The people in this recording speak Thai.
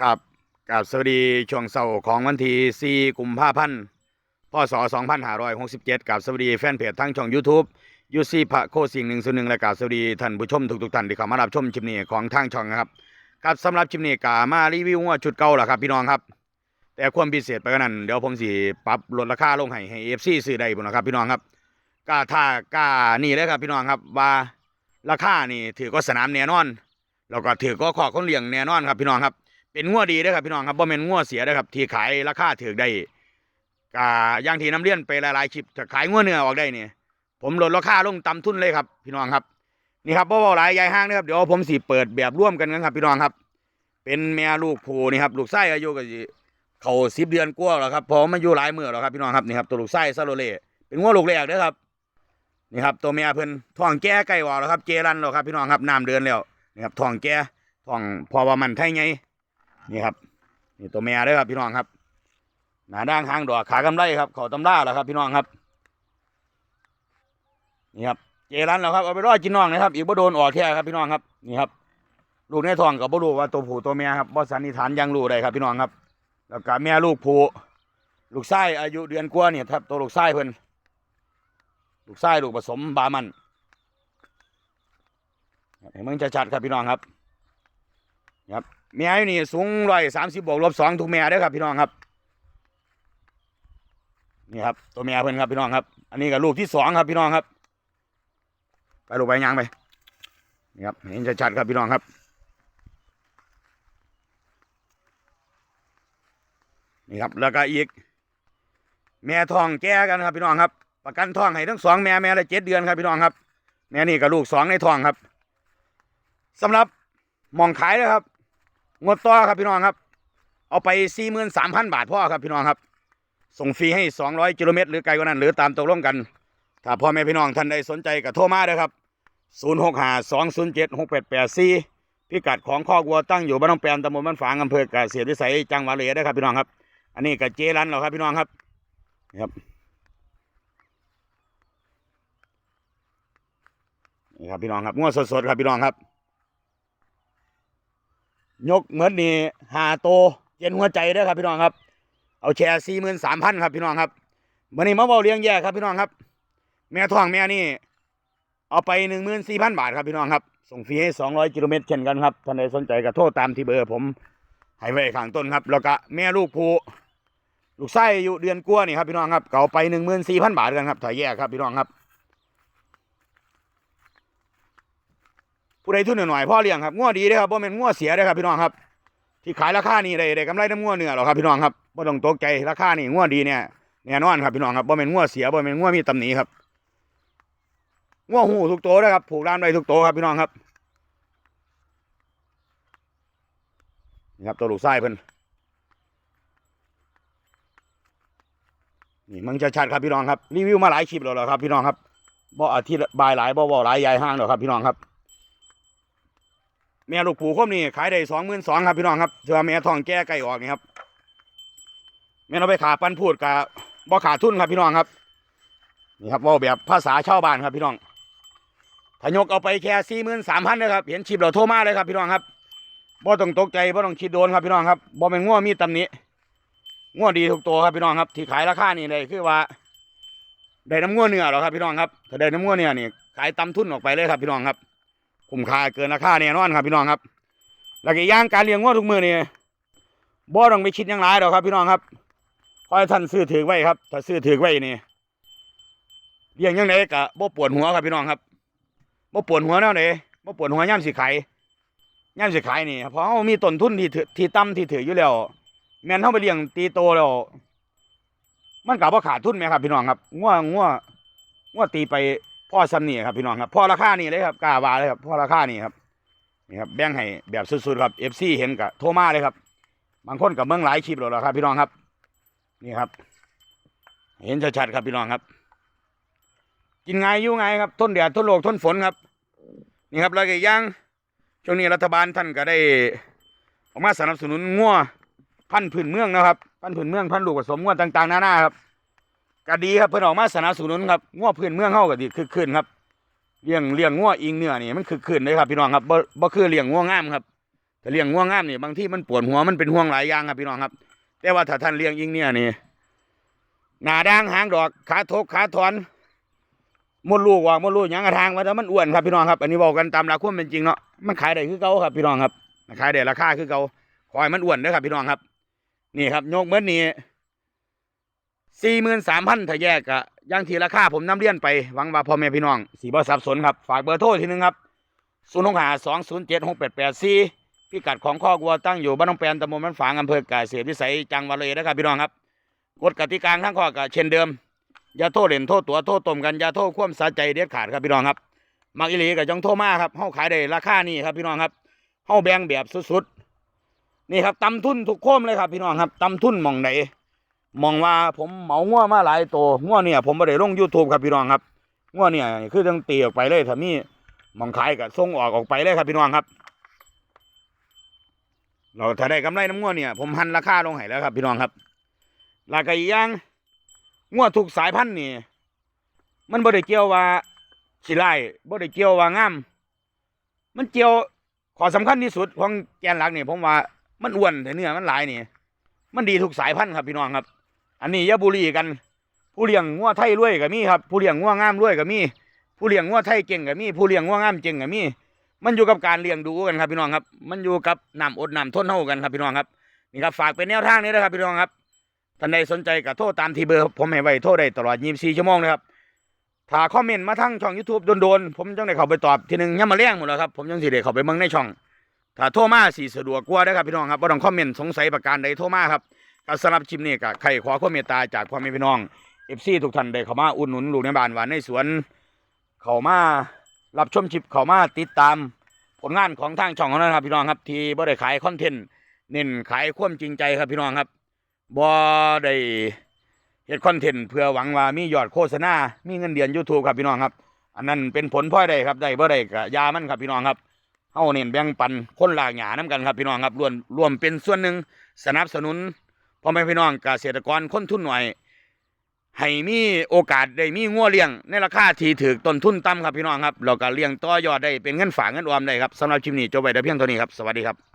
ครับกับสวัสดีช่วงเสาร์ของวันที่4กุมภาพันธ์พศ2567กับสวัสดีแฟนเพจทั้งช่อง YouTube ยูซีพระโคสิ่งหนึ่งส่วนหนึ่งและกับสวัสดีท่านผู้ชมทุกๆท่านที่เข้ามารับชมคลิปนี้ของทางช่องครับครับสำหรับคลิปนี้กามารีวิวว่าชุดเก่าแหละครับพี่น้องครับ แต่ความพิเศษไปกว่านั้นเดี๋ยวผมสิปรับลดราคาลงให้ให้ FC ซื้อได้พุ่นะครับพี่น้องครับกาถ้ากานี่เลยครับพี่น้องครับว่าราคานี่ถือก็สนามแน่นอนแล้วก็ถือก็ขอคนเลี้ยงแน่นอนครับพี่น้องครับ เป็นงัวดีเด้อครับพี่น้องครับบ่แม่นงัวเสียเด้อครับที่ขายราคาถือได้กาอย่างที่น้ำเลี้ยนไปหลายๆคลิปถ้าขายงัวเนื้อออกได้เนี่ยผมลดราคาลงต่ำทุนเลยครับ พี่น้องครับนี่ครับบ่เว้าหลายยายห้างนะครับเดี๋ยวผมสิเปิดแบบร่วมกันกันครับ พี่น้องครับ เป็นแม่ลูกผูนี่ครับลูกไส้อายุก็สิเข้า10เดือนกว่าแล้วครับพอมันอยู่หลายมื้อแล้วครับพี่น้องครับนี่ครับตัวลูกไส้ซาโลเล่เป็นงัวลูกแรกเด้อครับนี่ครับตัวแม่เพิ่นท้องแก่ใกล้ออแล้วครับเจรันแล้วครับพี่น้องครับน้ำเดือนแล้วนี่ครับท้องแก่ท้องพอว่ามันไทยไง นี่ครับนี่ตัวแม่เด้อครับพี่น้องครับหนาด่างหางดอกขากำไรครับเขาตำล่าแล้วครับ พี่น้องครับ นี่ครับเจรันแล้วครับเอาไปรอดกินน้องนะครับ อีกบ่โดนออกแค่ครับพี่น้องครับนี่ครับลูกในท้องกับบ่รู้ว่าตัวผู้ตัวแม่ครับบ่สันนิษฐานยังรู้ได้ครับ พี่น้องครับ แล้วก็แม่ลูกผู้ลูกไส้อายุเดือนกว่าเนี่ยครับ ตัวลูกไส้เพิ่นลูกไส้ลูกผสมบามันเห็นมึงชัดๆครับพี่น้องครับครับ แม่อยู่นี่สูงร้อยสามสิบบวกลบสองทุกแม่เด้อครับพี่น้องครับนี่ครับตัวแม่เพิ่นครับพี่น้องครับ อันนี้ก็ลูกที่สองครับพี่น้องครับ ไปลูกไปยางไปนี่ครับเห็นชัดๆครับพี่น้องครับนี่ครับแล้วก็อีก แม่ทองแก่กันครับพี่น้องครับ ประกันทองให้ทั้งสองแม่แม่ละเจ็ดเดือนครับพี่น้องครับแม่นี่ก็ลูกสองในทองครับสำหรับมองขายเลยครับ งดต่อครับพี่น้องครับ เอาไปสี่หมื่นสามพันบาทพ่อครับพี่น้องครับ ส่งฟรีให้สองร้อยกิโลเมตรหรือไกลกว่านั้น หรือตามตกลงกัน ถ้าพ่อแม่พี่น้องท่านใดสนใจก็โทรมาเลยครับศูนย์หกห้าสองศูนย์เจ็ดหกแปดแปดสี่พิกัดของข้อกวัวตั้งอยู่บ้านน้องแปมตำบลบ้านฝางอำเภอกเกษตรวิสัยจังหวัดเลยนะครับพี่น้องครับ อันนี้กับเจรันเหรอครับพี่น้องครับนะครับนี่ครับพี่น้องครับงวดสดๆครับพี่น้องครับ ยกเหมือนนี่หาโตเย็นหัวใจเด้อครับพี่น้องครับ เอาแชร์สี่หมื่นสามพันครับพี่น้องครับวันนี้มาเบาเลี้ยงแย่ครับพี่น้องครับ แม่ท้องแม่นี่ เอาไปหนึ่งหมื่นสี่พันบาทครับพี่น้องครับ ส่งฟรีให้สองร้อยกิโลเมตรเช่นกันครับท่านใดสนใจก็โทษตามที่เบอร์ผมให้ไว้ข้างต้นครับ แล้วก็แม่ลูกผูลูกไส้อยู่เดือนกัวนี่ครับพี่น้องครับเก่าไปหนึ่งหมื่นสี่พันบาทกันครับถ่ายแยกครับพี่น้องครับ ผู้ใดทุนหน่อยๆพ่อเลี้ยงครับง้อดีเด้ครับบ่แม่นง้อเสียเด้ครับพี่น้องครับ ที่ขายราคานี่ได้ได้กำไรน้ำง้อเนื้อหรอกครับพี่น้องครับบ่ต้องตกใจราคานี่ง้อดีเนี่ยแน่นอนครับพี่น้องครับบ่แม่นง้อเสียบ่แม่นง้อมีตำหนิครับง้อหูทุกโตวนะครับผูกร้านไว้ทุกโตครับพี่น้องครับนี่ครับตัวลูกไส้เพิ่นนี่มันจะชัดครับพี่น้องครับรีวิวมาหลายคลิปแล้วเหรอครับพี่น้องครับบ่อธิบายหลายบ่บ่หลายยายห้างหรอครับพี่น้องครับ แม่ลูกผูคมนี่ขายได้สองหมื่นสองครับพี่น้องครับเชื่อแม่ทองแก้ไก่ออกนี่ครับแม่เราไปขาปันพูดกับบ่ขาดทุนครับพี่น้องครับนี่ครับว่าแบบภาษาชาวบ้านครับพี่น้องถ้ายกเอาไปแค่สี่หมื่นสามพันนะครับเห็นชิปเราโทรมาเลยครับพี่น้องครับบ่ต้องตกใจบ่ต้องคิดโดนครับพี่น้องครับบ่เป็นง่วมีตำหนิง่วดีทุกตัวครับพี่น้องครับ ที่ขายราคานี่เลยคือว่าได้น้ำง่วเนื้อหรอครับพี่น้องครับถ้าได้น้ำง่วเนื้อนี่ขายตำทุนออกไปเลยครับพี่น้องครับ คุ้มค่าเกินราคาแน่นอนครับพี่น้องครับ แล้วก็ย่างการเลี้ยงวัวทุกมือนี่บ่ต้องไปคิดยังหลายหรอกครับ พี่น้องครับขอให้ท่านซื้อถือไว้ครับ ถ้าซื้อถือไว้นี่เลี้ยงยังไงก็บ่ปวดหัวครับพี่น้องครับบ่ปวดหัวแนวไหนบ่ปวดหัวย่ำสิขายย่ำสิขายนี่เพราะเขามีต้นทุนที่ถือที่ต่ำที่ถืออยู่แล้วแม่นเขาไปเลี้ยงตีโตแล้วมันกับว่าขาดทุนไหมครับ พี่น้องครับงัวงัวงัวตีไป พ่อซ้ำนี่ครับพี่น้องครับพ่อราคานี่เลยครับกล้าวาเลยครับพ่อราคานี่ครับนี่ครับแบ่งให้แบบสุดๆครับเอฟซีเห็นกับโทรมาเลยครับ บางคนกับเมืองหลายคลิปแล้วครับ พี่น้องครับ นี่ครับ เห็นชัดๆครับพี่น้องครับ กินไงอยู่ไงครับทนแดดทนโลกทนฝนครับ นี่ครับแล้วก็ย่างช่วงนี้รัฐบาลท่านก็ได้ออกมาสนับสนุนงัวพันธุ์พื้นเมืองนะครับ พันธุ์พื้นเมืองพันธุ์ลูกผสมงัวต่าง ๆนานาครับ ก็ดีครับเพิ่นออกมาสนับสนุนครับง้อพื้นเมืองเฮาก็ดีคึกคืนครับเลี้ยงเลี้ยงง้ออิงเนื้อนี่มันคึกคืนเลยครับพี่น้องครับบ่บ่คือเลี้ยงง้องามครับถ้าเลี้ยงง่วงามนี่บางที่มันปวดหัวมันเป็นห่วงหลายอย่างครับพี่น้องครับ แต่ว่าถ้าท่านเลี้ยงยิงเนี่ยนี่หนาด่างหางดอกขาทกขาถอนมดลูกว่ามดลูกยังกระทางว่าแต่มันอ้วนครับพี่น้องครับ อันนี้บอกกันตามหลักความเป็นจริงเนาะมันขายได้คือเก่าครับพี่น้องครับขายได้ราคาคือเก่าขอให้มันอ้วนเด้อครับพี่น้องครับ นี่ครับยกเมือนนี่ สี่หมื่นสามพันถ้าแยกอะย่างทีราคาผมนำเรียนไปหวังว่าพ่อแม่พี่น้องสีบ่สับสนครับฝากเบอร์โทรทีนึงครับศูนย์หกหาสองศูนย์เจ็ดหกแปดแปดสี่พิกัดของข้อกวัวตั้งอยู่บ้านหนองแปนตำบลมันฝางอำเภอกาเสียพิสัยจังหวัดเลยนะครับพี่น้องครับกฎกติกาทั้งข้อก็เช่นเดิมอย่าโทษเล่นโทษตัวโทษตมกันอย่าโทษความสะใจเด็ดขาดครับพี่น้องครับมักอิลีกับจงโทษมาครับเฮาขายได้ราคานี่ครับพี่น้องครับเฮาแบงแบบสุดๆนี่ครับตำทุนทุกโคมเลยครับพี่น้องครับตำทุนมองไหน มองว่าผมเหมางัวมาหลายตัวงัวเนี่ย ผมไม่ได้ลง YouTube ครับพี่น้องครับงัวเนี่ยคือต้องตีออกไปเลยถ้ามีมองขายก็ส่งออกออกไปเลยครับพี่น้องครับ เราถ้าได้กำไรน้ำงัวเนี่ย ผมหันราคาลงให้แล้วครับพี่น้องครับราคาอีกอย่างงัวทุกสายพันธุ์นี่ มันบ่ได้เกี่ยวว่าสิไล่บ่ได้เกี่ยวว่างามมันเกี่ยวข้อสำคัญที่สุดของแกนหลักเนี่ยผมว่ามันอ้วนแต่เนื้อมันหลายนี่ มันดีทุกสายพันธุ์ครับพี่น้องครับ อันนี้ยาบุรีกัน ผู้เลี้ยงงัวไทยรวยก็มีครับ ผู้เลี้ยงงัวงามรวยก็มีผู้เลี้ยงงัวไทยเก่งก็มีผู้เลี้ยงงัวงามเก่งก็มีมันอยู่กับการเลี้ยงดูกันครับพี่น้องครับ มันอยู่กับน้ำอดน้ำทนเท่ากันครับพี่น้องครับนี่ครับฝากเป็นแนวทางนี้นะครับพี่น้องครับท่านใดสนใจก็โทรตามที่เบอร์ผมให้ไว้โทรได้ตลอด 24 ชั่วโมงนะครับถ้าคอมเมนต์มาทั้งช่อง YouTube โดนๆผมจังได้เข้าไปตอบทีหนึงย่ำมาเลี้ยงหมดแล้วครับผมยังสิได้เข้าไปเบิ่งในช่องถ้าโทรมาสิสะดวกกว่าเด้อครับพี่น้องครับบ่ต้องคอมเมนต์สงสัยประการใดโทรมาครับ ก็สำหรับคลิปนี้ก็ใครขอความเมตตาจากพ่อแม่พี่น้อง FC ทุกท่านได้เข้ามาอุดหนุนลูกในบ้านหวานในสวน เข้ามารับชมคลิปเข้ามาติดตามผลงานของทางช่องของเราครับพี่น้องครับ ที่บ่ได้ขายคอนเทนต์เน้นขายความจริงใจครับพี่น้องครับบ่ได้เฮ็ดคอนเทนต์เพื่อหวังว่ามียอดโฆษณา มีเงินเดือน YouTube ครับพี่น้องครับ อันนั้นเป็นผลพลอยได้ครับได้บ่ได้ก็ยามันครับพี่น้องครับเฮาเน้นแบ่งปันคนหลากหลายนํกันครับพี่น้องครับรวมรวมเป็นส่วนหนึ่งสนับสนุน พ่อแม่พี่น้องเกษตรกรคนทุนหน่อยให้มีโอกาสได้มีงัวเลี้ยงในราคาที่ถูกต้นทุนต่ำครับพี่น้องครับแล้วก็เลี้ยงต่อยอดได้เป็นเงินฝากเงินออมได้ครับสำหรับชิมนี้จบไว้แต่เพียงเท่านี้ครับสวัสดีครับ